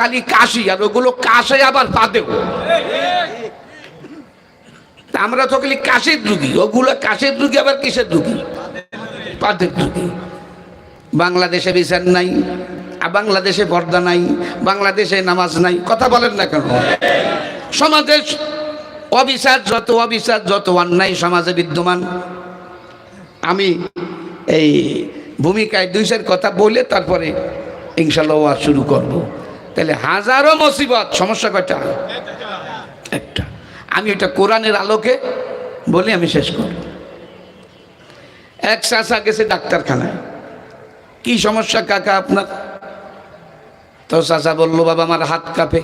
খালি কাশি, আর ওগুলো কাশে আবার পাতেও তা আমরা তো খালি কাশের রুগী, ওগুলো কাশের রুগী আবার কিসের রুগী? পাতের রুগী। বাংলাদেশে বিচার নাই, আর বাংলাদেশে পর্দা নাই, বাংলাদেশে নামাজ নাই, কথা বলেন না কেন? সমাজে অবিচার, যত অবিচার, যত অন্যায় সমাজে বিদ্যমান। আমি এই ভূমিকায় দুই কথা বলে তারপরে ইনশাল্লাহ শুরু করব। তাহলে হাজারো মুসিবত। সমস্যা কয়টা? একটা। আমি এটা কোরআনের আলোকে বলে, আমি শেষ করব। এক চাষা গেছে ডাক্তারখানায়। কি সমস্যা কাকা আপনার? তো চাচা বলল, বাবা, আমার হাত কাঁপে।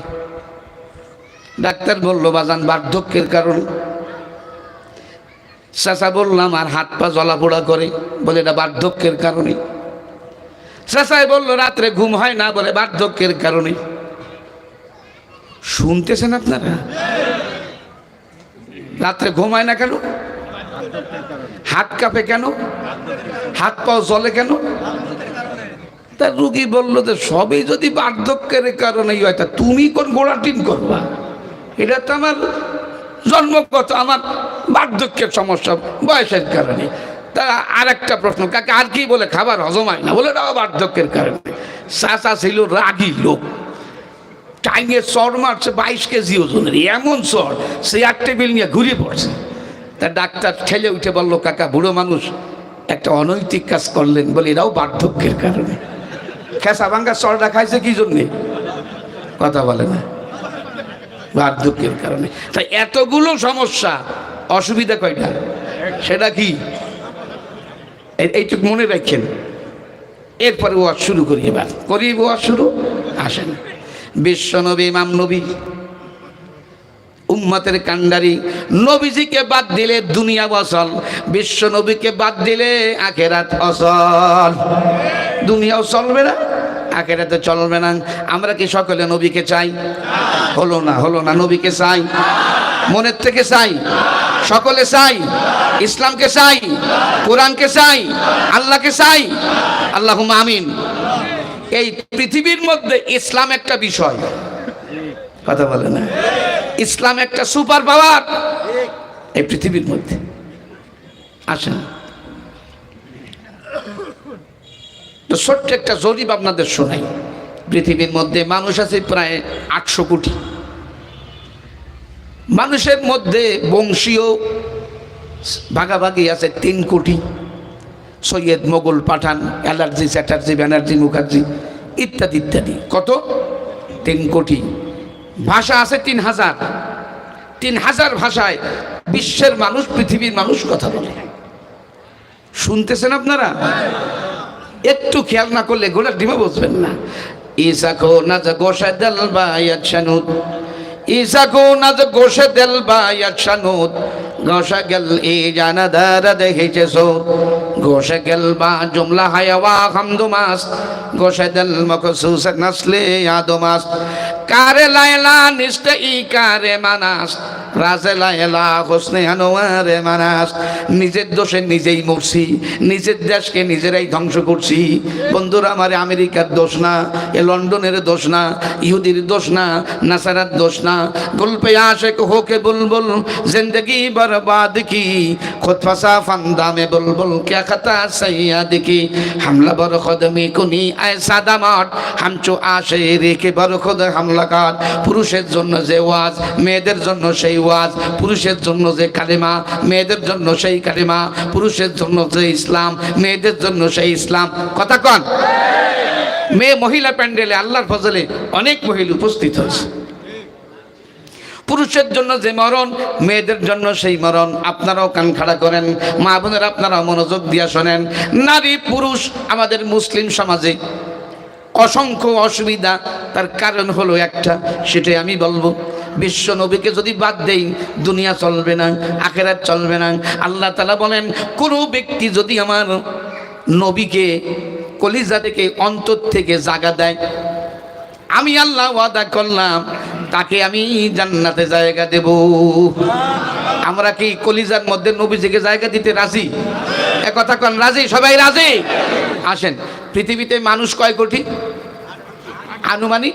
ডাক্তার বলল, বাজান, বার্ধক্যের কারণে। চাচা বললাম আর হাত পা জ্বলাপোড়া করে। বলে, এটা বার্ধক্যের কারণে চাচাই বলল, রাত্রে ঘুম হয় না বলে বার্ধক্যের কারণে। শুনতেছেন আপনারা? রাত্রে ঘুম হয় না কেন? হাত কাঁপে কেন? হাত পাও জ্বলে কেন? তা রুগী বলল যে, সবই যদি বার্ধক্যের কারণেই হয়, তা তুমি কোন গোড়া টিন করবা? এটা তো আমার জন্মগত, আমার বার্ধক্যের সমস্যা, বয়সের কারণে। তা আর একটা প্রশ্ন, কাকে আর কি বলে খাবার হজম হয় না, বলে এটাও বার্ধক্যের কারণে। চাচা ছিল রাগী লোক। টাইমে চর মারছে, বাইশ কেজি ওজনের, এমন চর আর টেবিল নিয়ে ঘুরে পড়ছে। তা ডাক্তার ঠেলে উঠে বলল, কাকা, বুড়ো মানুষ একটা অনৈতিক কাজ করলেন বলে এরাও বার্ধক্যের কারণে। খেসা ভাঙ্গা চরটা খাইছে কি জন্যে? কথা বলে না। বার্ধক্যের কারণে। তাই এতগুলো সমস্যা, অসুবিধা কয়টা? সেটা কি? এইটুকু মনে রাখেন। এরপরে ওয়াজ শুরু করি এবার। করি ওয়াজ শুরু, আসেন। বিশ্বনবী ইমাম নবী, উম্মতের কান্ডারি নবীজিকে বাদ দিলে দুনিয়া বসল বিশ্ব নবীকে বাদ দিলে আখেরাত অসল। দুনিয়াও চলবে না, আখেরাতে চলবে না। আমরা কি সকলে নবীকে চাই? হলো না হলো না, নবীকে চাই। মনের থেকে চাই। সকলে চাই। ইসলামকে চাই, কোরআনকে চাই, আল্লাহকে চাই। আল্লাহ আমিন। এই পৃথিবীর মধ্যে ইসলাম একটা বিষয়। কথা বলে না। ইসলাম একটা সুপার পাওয়ার এই পৃথিবীর মধ্যে। আসেন। তো ছোট্ট একটা জরিপ আপনাদের শোনাই। পৃথিবীর মধ্যে মানুষ আছে প্রায় আটশো কোটি। মানুষের মধ্যে বংশীয় ভাগাভাগি আছে তিন কোটি। সৈয়দ মোগল পাঠান, অ্যালার্জি, চ্যাটার্জি, ব্যানার্জি, মুখার্জি, ইত্যাদি ইত্যাদি। কত? তিন কোটি। ভাষা আছে তিন হাজার। তিন হাজার ভাষায় বিশ্বের মানুষ, পৃথিবীর মানুষ কথা বলে। শুনতেছেন আপনারা? একটু খেয়াল না করলে গোলা ডিমে বসবেন না। ইসাকো না যা গোসা দেল বা ইয়াচ্ছানুদ ইসাকো না যা গোসা দেল বা ইয়াচ্ছানুদ গোসা গেল এ জানা দারা দেখেছে সো। গোসা গেল বা জুমলা হায়াওয়া হামদুমাস গোসা দেল মকসুস নসলে আদমাস কারে লায়লা নিষ্ঠ নিজের দোষে নিজেই মরছি, নিজের দেশকে নিজেরাই ধ্বংস করছি। বন্ধুরা, আমার আমেরিকার দোষ না, এ লন্ডনের দোষ না, ইহুদির দোষ না, নাসারার দোষ না। গল্পে আশেক হোকে বুলবুল, জিন্দগি বরবাদ কি? খুদ ফাসা ফান্দামে বল কে খাতা সাইয়া দেখি হামলা বর খদমি কুনি আয় সাদা মাঠ। হামচো আসে রেখে বর খদ হামলা কাট। পুরুষের জন্য যে ওয়াজ, মেয়েদের জন্য সেই ওয়াজ পুরুষের জন্য যে কালেমা, মেয়েদের জন্য সেই কালেমা, পুরুষের জন্য যে ইসলাম, মেয়েদের জন্য সেই ইসলাম। কথা কন। মেয়ে, মহিলা প্যান্ডেলে, আল্লাহর ফজলে অনেক মহিলা উপস্থিত হয়েছে। পুরুষের জন্য যে মরণ, মেয়েদের জন্য সেই মরণ। আপনারাও কান খাড়া করেন। মা বোনের আপনারাও মনোযোগ দিয়া শোনেন। নারী, পুরুষ, আমাদের মুসলিম সমাজে অসংখ্য অসুবিধা, তার কারণ হলো একটা, সেটাই আমি বলব। বিশ্ব নবীকে যদি বাদ দেই, দুনিয়া চলবে না, আখেরাত চলবে না। আল্লাহ তালা বলেন, কোনো ব্যক্তি যদি আমার নবীকে কলিজা থেকে অন্তর থেকে জাগা দেয়, আমি আল্লাহ ওয়াদা করলাম, তাকে আমি জান্নাতে জায়গা দেব। আমরা কি কলিজার মধ্যে নবীজিকে জায়গা দিতে রাজি? কথা কন, রাজি? সবাই রাজি? আসেন, পৃথিবীতে মানুষ কয় কোটি? আনুমানিক